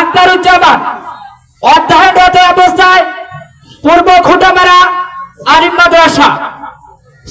আক্তারুজ্জামান অধ্যয়নরত অবস্থায় পূর্ব খুঁটামারা আলিম মাদ্রাসা।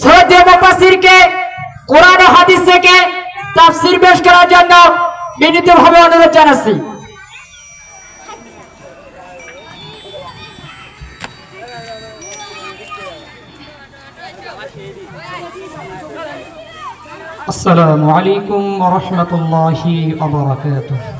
সৈয়দ মুফাসিরকে কোরআন হাদিস থেকে তাফসির পেশ করার জন্য বিনীতভাবে অনুরোধ জানাচ্ছি। আসসালামু আলাইকুম ওয়া রাহমাতুল্লাহি ওয়া বারাকাতুহু।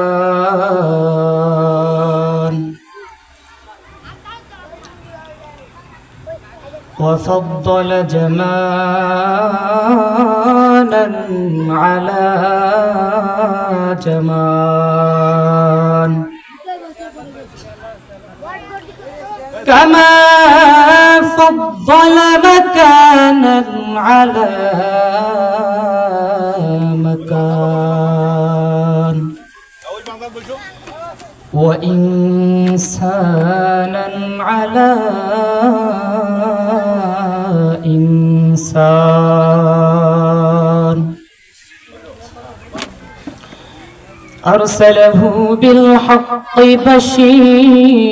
وفضل جمالا على جمال كما فضل مكانا على مكان. وإنسانا على إنسان أرسله بالحق بشيرا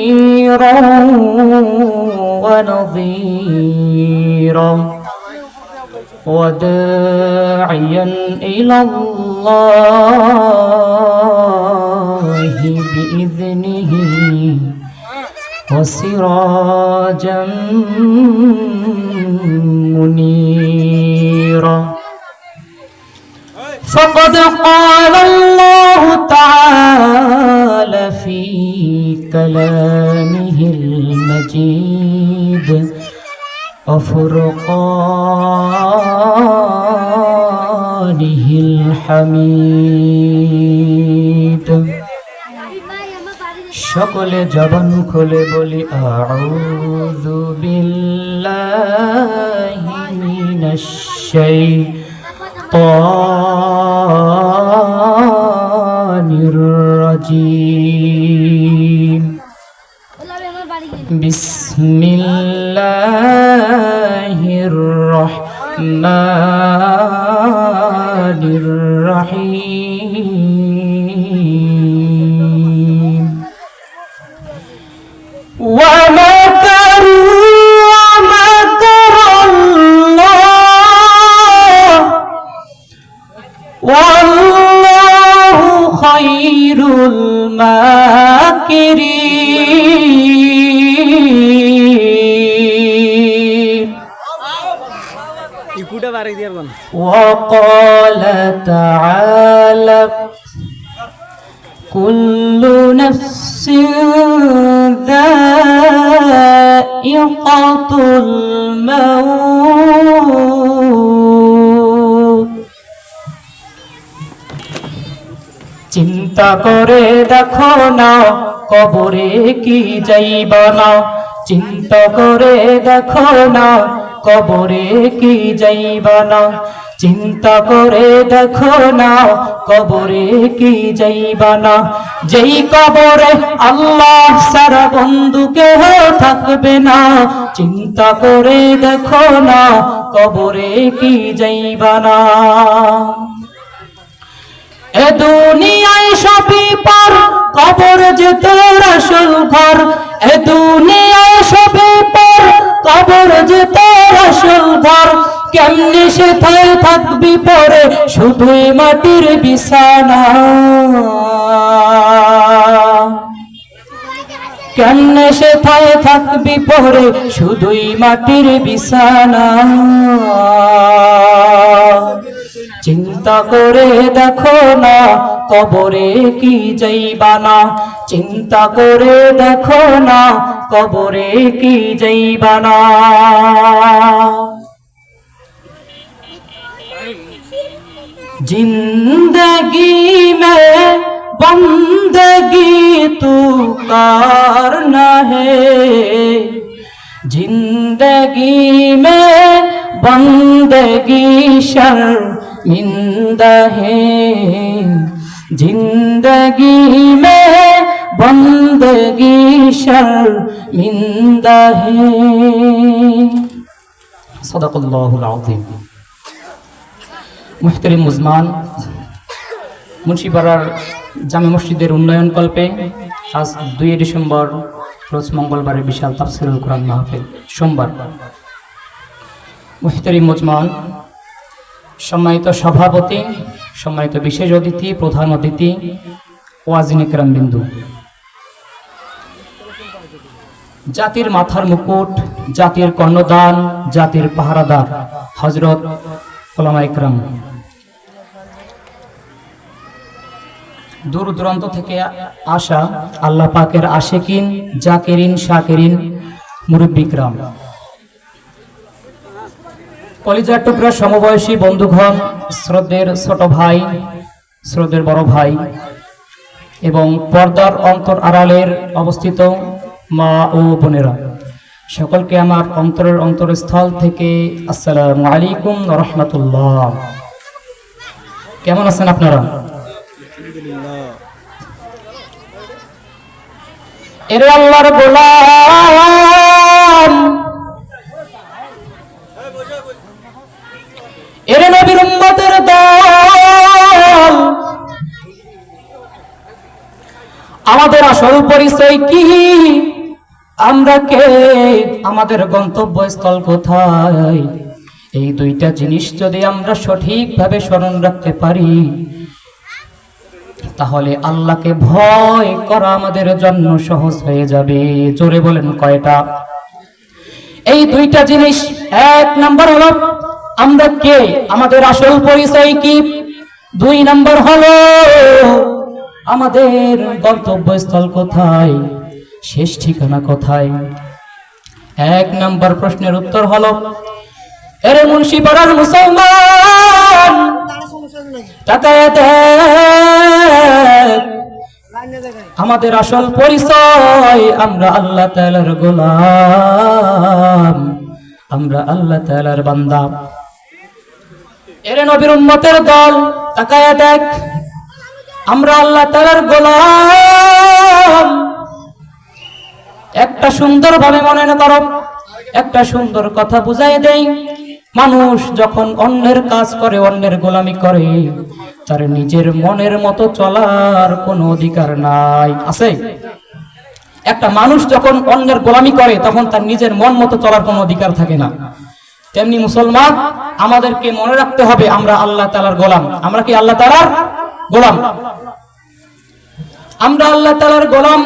ونظيرا وداعيا إلى الله بإذنه. وسراجا منيرا. فقد قال الله تعالى في كلامه المجيد وفرقانه الحميد. সকলে জবান খুলে বলি আউযু বিল্লাহি মিনাশ শাইতানির রাজিম. বিসমিল্লাহির রহমানির রহিম। What? চিন্তা করে দেখো না, কবরে কি যাইব না। চিন্তা করে দেখো না, কবরে কি যাইব না। চিন্তা করে দেখো না, কবরে কি যাইব না। যেই কবরে আল্লাহ সারা বন্ধু কেহ থাকবে না, চিন্তা করে দেখো না, কবরে কি যাইব না। এ পর কবর যে তোর আসল ঘর, এ দুনিয়ায় সবই পর। কবর যে তোর আসল ঘর, কেমনে সে থাকবি পরে? শুধুই মাটির বিছানা। কেমনে সে থাকবি পরে? শুধুই মাটির বিছানা। চিন্তা করে দেখো না, কবরে কি যাইবা না চিন্তা করে দেখো না, কবরে কি যাইবা না জিন্দগি মে বন্দগি তু কার না হে জিন্দগি মে বন্দগি শর্ম शर्मिंदा है जिंदगी में बंदगी शर्मिंदा है সদাকল্লাহুল আযীম মুহতারিম মুজমান মুন্সিপাড়ার জামে মসজিদের উন্নয়ন কল্পে আজ দুই ডিসেম্বর রোজ মঙ্গলবারে বিশাল তাফসিরুল কোরআন মাহফিল সোমবার মুহতারিম মুজমান সম্মানিত সভাপতি, সম্মানিত বিশেষ অতিথি, প্রধান অতিথি, ওয়াজিন ইকরাম বিন্দু। জাতির মাথার মুকুট, জাতির কর্ণদান জাতির পাহারাদার হজরত ওলামা ইকরাম দূর দূরান্ত থেকে আসা আল্লাহ পাকের আশেকিন, জাকেরিন, শাকেরিন মুরব্বিকরাম কলিজার টুকরা সমবয়সী বন্ধুগণ শ্রদ্ধের ছোট ভাই শ্রদ্ধের বড় ভাই এবং পর্দার অন্তর আড়ালের অবস্থিত মা ও বোনেরা, সকলকে আমার অন্তরের অন্তরস্থল থেকে আসসালামু আলাইকুম রহমতুল্লাহ। কেমন আছেন আপনারা? এর আল্লাহর গোলাম! আসল পরিচয় কি? আমরা কে? আমাদের গন্তব্যস্থল কোথায়? এই দুইটা জিনিস যদি আমরা সঠিকভাবে স্মরণ রাখতে পারি, তাহলে আল্লাহকে ভয় করা আমাদের জন্য সহজ হয়ে যাবে। জোরে বলেন কয়টা? এই দুইটা জিনিস, এক নাম্বার হলো, আমরা কে? আমাদের আসল পরিচয় কি? দুই নাম্বার হলো আমাদের গন্তব্যস্থল কোথায়? শেষ ঠিকানা কোথায়? এক নাম্বার প্রশ্নের উত্তর হলো, এরে মুন্সিপাড়ার মুসলমান। আমাদের আসল পরিচয়, আমরা আল্লাহ তাআলার গোলাম। আমরা আল্লাহ তাআলার বান্দা। এরে নবীর উম্মতের দল, তাকায় দেখ। আমরা আল্লাহ তালার গোলাম। একটা সুন্দর ভাবে মনে করো একটা সুন্দর কথা বুঝাই দেই। মানুষ যখন অন্যের কাজ করে, অন্যের গোলামি করে, তার নিজের মনের মতো চলার কোনো অধিকার নাই। আছে? একটা মানুষ যখন অন্যের গোলামি করে, তখন তার নিজের মন মতো চলার কোনো অধিকার থাকে না। তেমনি মুসলমান, আমাদেরকে মনে রাখতে হবে, আমরা আল্লাহ তালার গোলাম। আমরা কি আল্লাহ তালার গোলাম। আমরা আল্লাহ তালার গোলাম।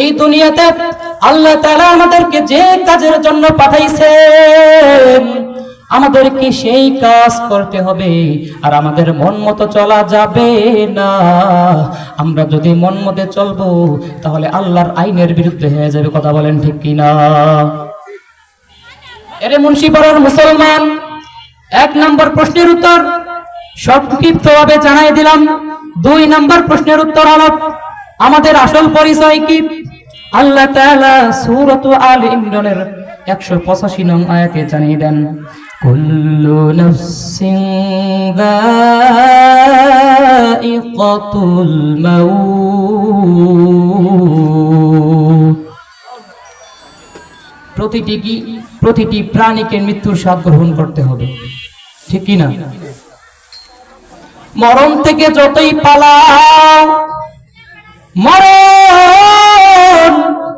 এই দুনিয়াতে আল্লাহ তাআলা আমাদেরকে যে কাজের জন্য পাঠাইছেন, আমাদেরকে সেই কাজ করতে হবে। আর আমাদের মন মতো চলা যাবে না। আমরা যদি মন মতে চলবো, তাহলে আল্লাহর আইনের বিরুদ্ধে হয়ে যাবে, কথা বলেন ঠিক কিনা? এরে মুন্সিপাড়ার মুসলমান, এক নম্বর প্রশ্নের উত্তর সংক্ষিপ্তভাবে জানাই দিলাম। দুই নম্বর প্রশ্নের উত্তর হলো, আমাদের আসল পরিচয় কি? আল্লাহ তাআলা সূরাত আল ইমরানের 185 নং আয়াতে জানিয়ে দেন, কুল্লু নাফসিন যায়িকাতুল মাউত। প্রতিটি কি প্রতিটি প্রাণীকে মৃত্যুর স্বাদ গ্রহণ করতে হবে। ঠিক কি না? মরণ থেকে যতই পালাও, মরণ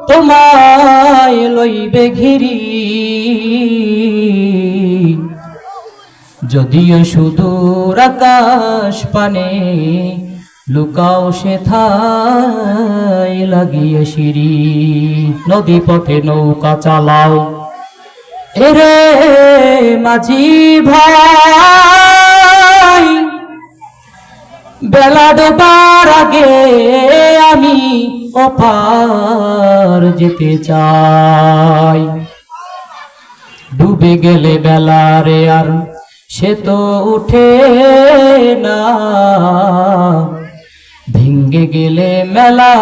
তোমায় লইবে ঘিরি। যদিও সুদূর আকাশ পানে লুকাও সে থাই লাগিয়ে সিঁড়ি, নদী পথে নৌকা চালাও। এরে মাঝি ভাই বেলা ডোবার আগে আমি অপার যেতে চাই। ডুবে গেলে বেলা রে আর সে তো উঠে না। ভেঙ্গে গেলে মেলা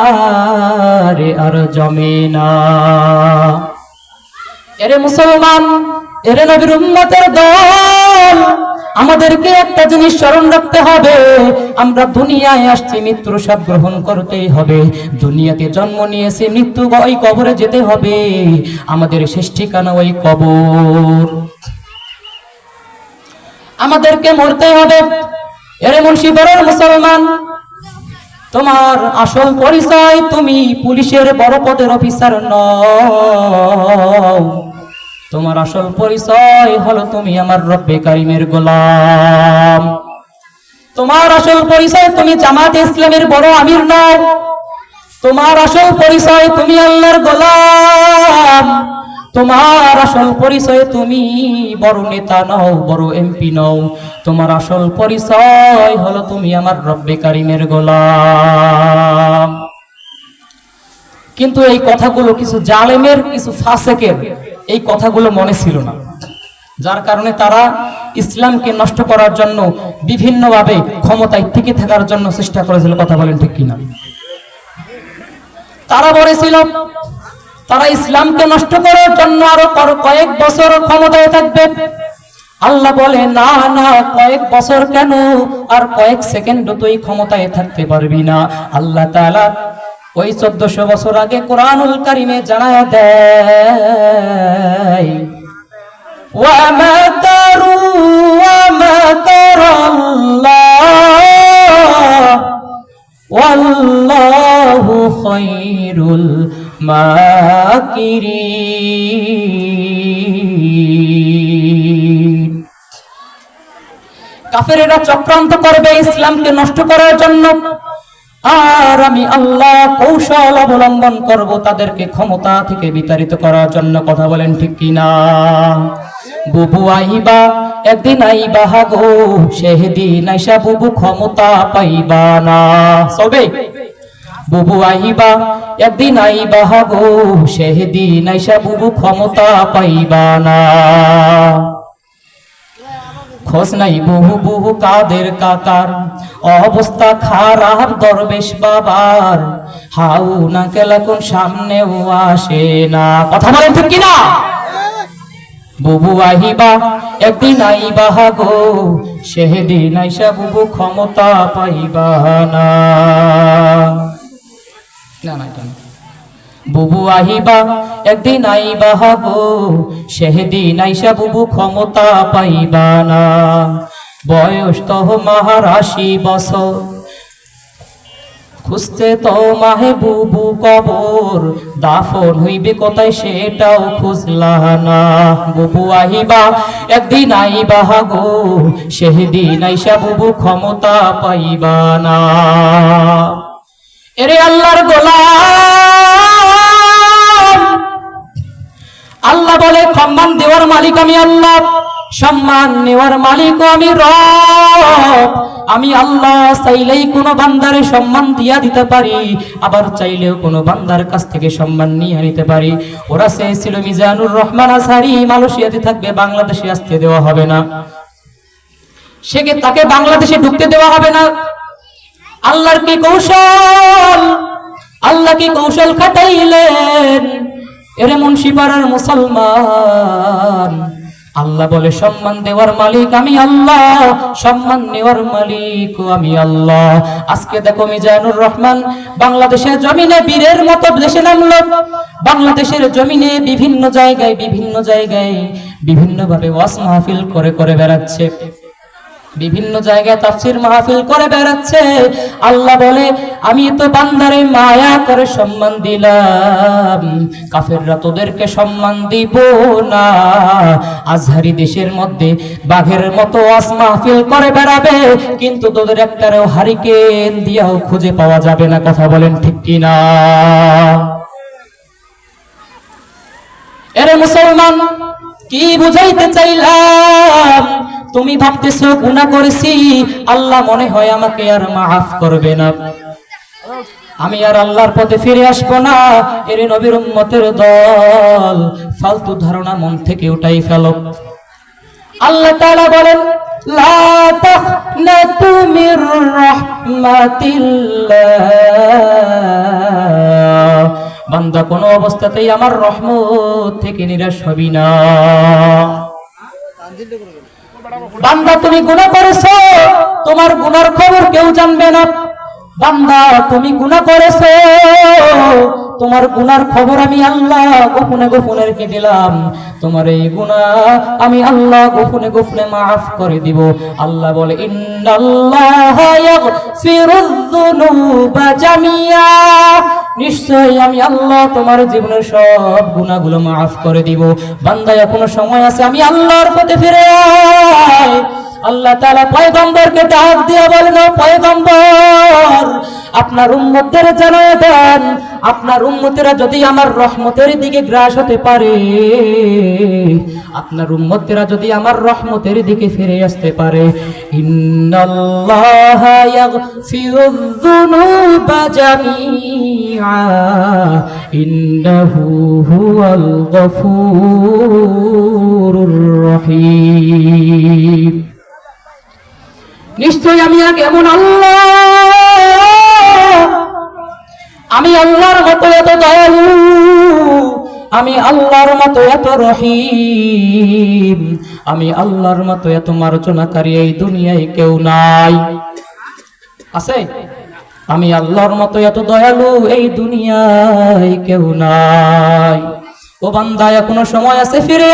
রে আর জমে না। এরে মুসলমান, এরে নবীর উম্মতের দল আমাদেরকে একটা জিনিস স্মরণ রাখতে হবে। আমরা দুনিয়ায় আসছি, মৃত্যুর স্বাদ গ্রহণ করতেই হবে। দুনিয়াতে জন্ম নিয়েছে, মৃত্যু ওই কবরে যেতে হবে। আমাদের শেষ ঠিকানা ওই কবর। আমাদেরকে মরতে হবে। এরে মুন্সিপাড়ার মুসলমান, তোমার আসল পরিচয় তুমি পুলিশের বড় পদের অফিসার নও। তোমার আসল পরিচয় হলো তুমি আমার রব্বে কারিমের গোলাম। তোমার আসল পরিচয় তুমি জামাত ইসলামের বড় আমির নও। তোমার আসল পরিচয় তুমি আল্লাহর গোলাম। তোমার আসল পরিচয় তুমি বড় নেতা নও, বড় এমপি নও। তোমার আসল পরিচয় হলো তুমি আমার রব্বে কারিমের গোলাম। কিন্তু এই কথাগুলো কিছু জালেমের, কিছু ফাসেকের এই কথাগুলো মনে ছিল না। যার কারণে তারা ইসলামকে নষ্ট করার জন্য বিভিন্নভাবে ক্ষমতায় টিকে থাকার জন্য চেষ্টা করেছিল, কথা বলেন ঠিক কিনা। তারা বলেছিল, তারা ইসলামকে নষ্ট করার জন্য আরও কয়েক বছর ক্ষমতায় থাকবে। আল্লাহ বলে, না না, কয়েক বছর কেন? আর কয়েক সেকেন্ড তুই ক্ষমতায় থাকতে পারবি না। আল্লাহ তাআলা ওই চোদ্দশো বছর আগে কোরআনুল কারিমে জানায় দেয় খৈরুল মাকিরি কাফেরেরা চক্রান্ত করবে ইসলামকে নষ্ট করার জন্য। আর আমি আল্লাহ কৌশল অবলম্বন করব তাদেরকে ক্ষমতা থেকে বিতাড়িত করার জন্য কথা বলেন ঠিক কিনা? বুবু আইবা, একদিন আইবা গো সেদিন আইসা বুবু ক্ষমতা পাইবা না। সবে? বুবু আইবা, একদিন আইবা গো সেদিন আইসা বুবু ক্ষমতা পাইবা না। খোঁজ নাই, বহু বহু কাদের কাকার। অবস্থা খারাপ দরবেশ বাবার। হাউ না কেলা কোন সামনেও আসে না। কথা বলেন ঠিক কিনা? বুবু আহিবা, একদিন আইবা গো সেদিন আইসা বুবু ক্ষমতা পাইবা না। না না। বুবু আহিবা, একদিন আইবা গো সেদিন আইসা বুবু ক্ষমতা পাইবা না। বয়স তো মাহার আশি বছর। খুঁজতে তো মাহে বুবু কবর। দাফন হইবে কোথায় সেটাও খুঁজলা না। বুবু আহিবা, একদিন আইবা গো সেদিন আইসা বুবু ক্ষমতা পাইবা না। এরে আল্লাহর গোলাম! আল্লাহ বলে, সম্মান দেওয়ার মালিক আমি আল্লাহ, সম্মান নেওয়ার মালিক আমি রব। আমি আল্লাহ, চাইলেই কোনো বান্দারে সম্মান দিয়া দিতে পারি, আবার চাইলেও কোনো বান্দার কাছ থেকে সম্মান নিয়ে নিতে পারি। ওরা চেয়েছিল, মিজানুর রহমান আসারি মালয়েশিয়াতে থাকবে, বাংলাদেশে আসতে দেওয়া হবে না। সেকে তাকে বাংলাদেশে ঢুকতে দেওয়া হবে না? আল্লাহর কি কৌশল? আল্লাহ কি কৌশল খাটাইলেন? এরে মুন্সিপাড়ার মুসলমান। আল্লাহ বলে, সম্মান দেওয়ার মালিক আমি আল্লাহ, সম্মান নেওয়ার মালিক আমি আল্লাহ। আজকে দেখো মিজানুর রহমান, বাংলাদেশের জমিনে বীরের মতো দেশে নামলো। বাংলাদেশের জমিনে বিভিন্ন জায়গায় বিভিন্ন জায়গায় বিভিন্নভাবে ওয়াস মাহফিল করে করে বেড়াচ্ছে। বিভিন্ন জায়গায় তাফসির মাহফিল করে বেড়াচ্ছে। আল্লাহ বলে, আমি তো বান্দারে মায়া করে সম্মান দিলাম। কাফেররা তোদেরকে সম্মান দিব না। আজহারি দেশের মধ্যে বাঘের মতো আস মাহফিল করে বেড়াবে, কিন্তু তোদের একটারেও হারিকেন দিয়াও খুঁজে পাওয়া যাবে না। কথা বলেন ঠিক কিনা? এরে মুসলমান, কি বুঝাইতে চাইলাম? তুমি ভাবতেছো গুনাহ করেছি, আল্লাহ মনে হয় আমাকে আর মাফ করবে না। আমি আর আল্লাহর পথে ফিরে আসব না, এর নবীর উম্মতের দল। ফালতু ধারণা মন থেকে উঠাই ফেলো। আল্লাহ তাআলা বলেন, লা তাখনাতু মির রাহমাতিল্লাহ। বান্দা কোনো অবস্থাতেই আমার রহমত থেকে নিরাশ হবি না। বান্দা, তুমি গুণা করেছ, তোমার গুনার খবর কেউ জানবে না। বান্দা, তুমি গুনাহ করেছ, তোমার গুনার খবর আমি আল্লাহ গোপনে গোপনে রেখে দিলাম। তোমার এই গুনাহ আমি আল্লাহ গোপনে গোপনে মাফ করে দিব। আল্লাহ বলে, ইন্নাল্লাহা ইয়াগফিরুয যুনুবা জামিয়া। নিশ্চয়ই আমি আল্লাহ তোমার জীবনের সব গুণাগুলো মাফ করে দিব। বান্দা এখনও সময় আছে আমি আল্লাহর পথে ফিরে আল্লাহ তাআলা পয়গম্বরকে ডাক দিয়া বলেন, "ও পয়গম্বর আপনার উম্মতদের জানায় দেন, আপনার উম্মতেরা যদি আমার রহমতের দিকে গ্রাস হতে পারে, আপনার উম্মতেরা যদি আমার রহমতের দিকে ফিরে আসতে পারে। নিশ্চয় আমি এক এমন আল্লাহ আমি আল্লাহর মতো এত দয়ালু, আমি আল্লাহর মতো এত রহিম, আমি আল্লাহর মতো এত মার্জনাকারী এই দুনিয়ায় কেউ নাই। আছে? আমি আল্লাহর মতো এত দয়ালু এই দুনিয়ায় কেউ নাই। ও বান্দা, এখনও সময় আছে ফিরে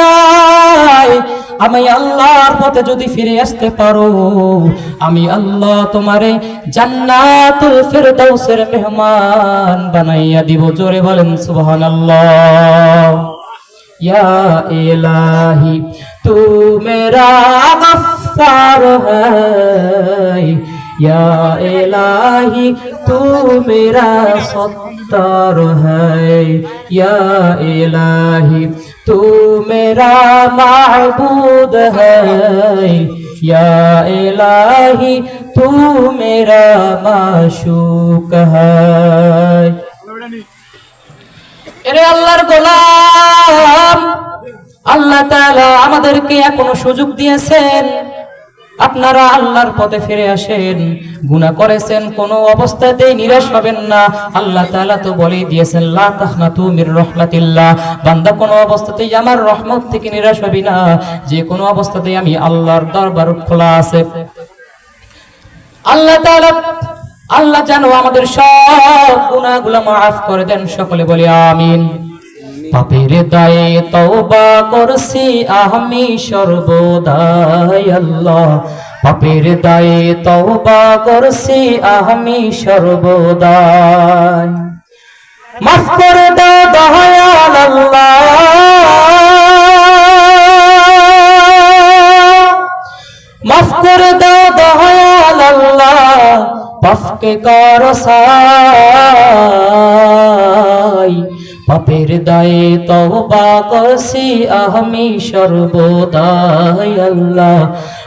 আয়। আমি আল্লাহর পথে যদি ফিরে আসতে পারো, আমি আল্লাহ তোমারে জান্নাতুল ফেরদাউসের মেহমান বানাইয়া দিব। জোরে বলেন, সুবহানাল্লাহ। ইয়া ইলাহি তু মেরা গফফার হ্যায় ইয়া ইলাহি তু মেরা সত্তার ইয়া ইলাহি तू मेरा माबूद है या इलाही तू मेरा माशूक है এরে আল্লাহর গোলাম আল্লাহ তাআলা আমাদেরকে এখনো সুযোগ দিয়েছেন আপনারা আল্লাহর পথে ফিরে আসেন। গুনাহ করেছেন, কোনো অবস্থাতেই নিরাশ হবেন না। আল্লাহ তাআলা তো বলেই দিয়েছেন, লা তাহনাতু মির রাহমাতিল্লাহ। বান্দা কোনো অবস্থাতেই আমার রহমত থেকে নিরাশ হবি না। যে কোনো অবস্থাতেই আমি আল্লাহর দরবার খোলা আছে। আল্লাহ তাআলা, আল্লাহ জানো আমাদের সব গুনাহগুলো মাফ করে দেন। সকলে বলি, আমিন। পাপের দায়ে তওবা করছি, আমি সর্বদাই আল্লাহ। পাপের দায়ে তওবা করছি, আমি সর্বদাই। মাফ করে দাও দয়াল আল্লাহ। মাফ করে দাও দয়াল আল্লাহ। পাপকে কর সাই পাপের দায়ে তওবা করছি, আমি সর্বদাই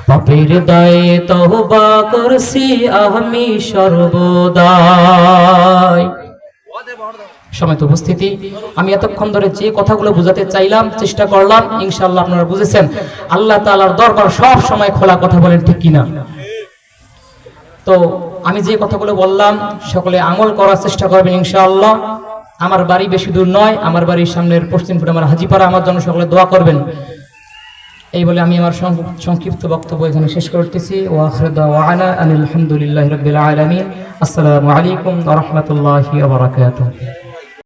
পাপের দায়ে তওবা করছি, আমি সর্বদাই। সময় উপস্থিতি। আমি এতক্ষণ ধরে যে কথাগুলো বোঝাতে চাইলাম, চেষ্টা করলাম, ইনশাআল্লাহ আপনারা বুঝেছেন। আল্লাহ তাআলার দরবার সব সময় খোলা কথা বলেন, ঠিক কিনা? তো আমি যে কথাগুলো বললাম, সকলে আমল করার চেষ্টা করবেন, ইনশাআল্লাহ। আমার বাড়ি বেশি দূর নয়, আমার বাড়ির সামনের পশ্চিম ফুটে আমার হাজিপাড়া, আমার জন্য সকলে দোয়া করবেন। এই বলে আমি আমার সংক্ষিপ্ত বক্তব্য এখানে শেষ করতেছি। ও আখরদা ওয়ানা আলহামদুলিল্লাহ রবিল আসসালামু আলাইকুম রহমতুল্লাহ বারাকাতুহু।